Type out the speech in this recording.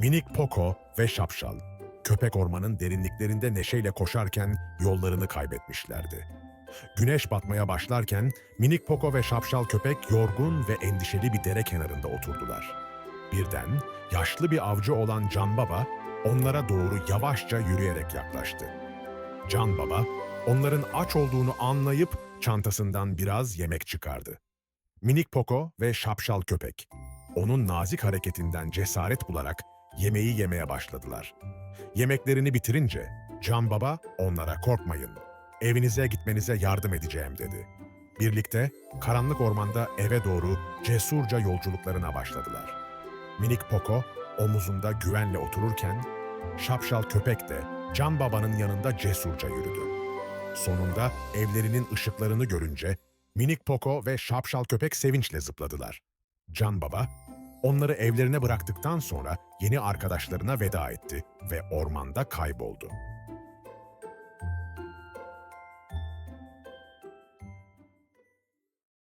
Minik Poco ve Şapşal, köpek ormanın derinliklerinde neşeyle koşarken yollarını kaybetmişlerdi. Güneş batmaya başlarken minik Poco ve Şapşal köpek yorgun ve endişeli bir dere kenarında oturdular. Birden yaşlı bir avcı olan Can Baba onlara doğru yavaşça yürüyerek yaklaştı. Can Baba onların aç olduğunu anlayıp çantasından biraz yemek çıkardı. Minik Poco ve Şapşal köpek onun nazik hareketinden cesaret bularak yemeği yemeye başladılar. Yemeklerini bitirince Can Baba onlara korkmayın, evinize gitmenize yardım edeceğim dedi. Birlikte karanlık ormanda eve doğru cesurca yolculuklarına başladılar. Minik Poco omuzunda güvenle otururken Şapşal köpek de Can Baba'nın yanında cesurca yürüdü. Sonunda evlerinin ışıklarını görünce Minik Poco ve Şapşal köpek sevinçle zıpladılar. Can Baba onları evlerine bıraktıktan sonra yeni arkadaşlarına veda etti ve ormanda kayboldu.